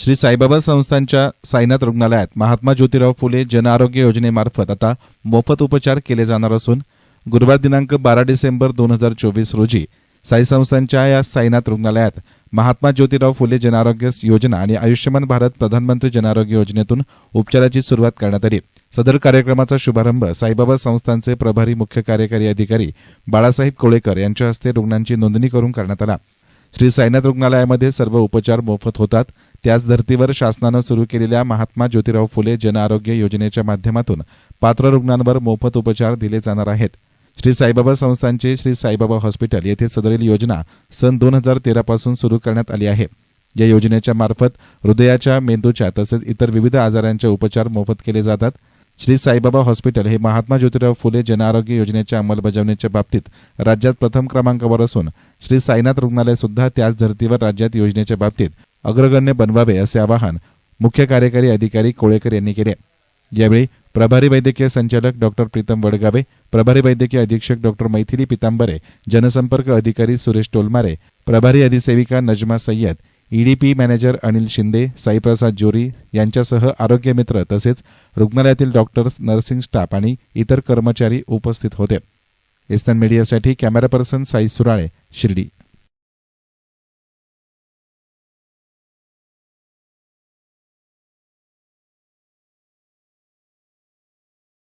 श्री साईबाबा संस्थांच्या साईनाथ रुग्णालयात महात्मा ज्योतिराव फुले जनआरोग्य योजनेमार्फत आता मोफत उपचार केले जाणार असून गुरुवार दिनांक बारा डिसेंबर दोन हजार चोवीस रोजी साई संस्थांच्या या साईनाथ रुग्णालयात महात्मा ज्योतिराव फुले जनआरोग्य योजना आणि आयुष्यमान भारत प्रधानमंत्री जनआरोग्य योजनेतून उपचाराची सुरुवात करण्यात आली. सदर कार्यक्रमाचा शुभारंभ साईबाबा संस्थांचे प्रभारी मुख्य कार्यकारी अधिकारी बाळासाहेब कोळेकर यांच्या हस्ते रुग्णांची नोंदणी करून करण्यात आला. श्री साईनाथ रुग्णालयामध्ये सर्व उपचार मोफत होतात. त्याच धर्तीवर शासनानं सुरू केलेल्या महात्मा ज्योतिराव फुले जनआरोग्य योजनेच्या माध्यमातून पात्र रुग्णांवर मोफत उपचार दिले जाणार आहेत. श्री साईबाबा संस्थांचे श्री साईबाबा हॉस्पिटल येथे सदरील योजना सन दोन हजार तेरापासून सुरू करण्यात आली आहे. या योजनेच्या मार्फत हृदयाच्या मेंदूच्या तसेच इतर विविध आजारांचे उपचार मोफत केले जातात. श्री साईबाबा हॉस्पिटल हे महात्मा ज्योतिराव फुले जनआरोग्य योजनेच्या अंमलबजावणीच्या बाबतीत राज्यात प्रथम क्रमांकावर असून श्री साईनाथ रुग्णालय सुद्धा त्याच धर्तीवर राज्यात योजनेच्या बाबतीत अग्रगण्य बनवावे असे आवाहन मुख्य कार्यकारी अधिकारी कोळेकर यांनी केले. यावेळी प्रभारी वैद्यकीय संचालक डॉक्टर प्रीतम वडगावे प्रभारी वैद्यकीय अधीक्षक डॉक्टर मैथिली पितांबरे जनसंपर्क अधिकारी सुरेश टोलमारे प्रभारी अधिसेविका नजमा सय्यद ईडीपी मॅनेजर अनिल शिंदे साईप्रसाद जोरी यांच्यासह आरोग्य मित्र तसेच रुग्णालयातील डॉक्टर्स नर्सिंग स्टाफ आणि इतर कर्मचारी उपस्थित होते. एस्टर्न मीडियासाठी कॅमेरा पर्सन साई सुराळे शिर्डी.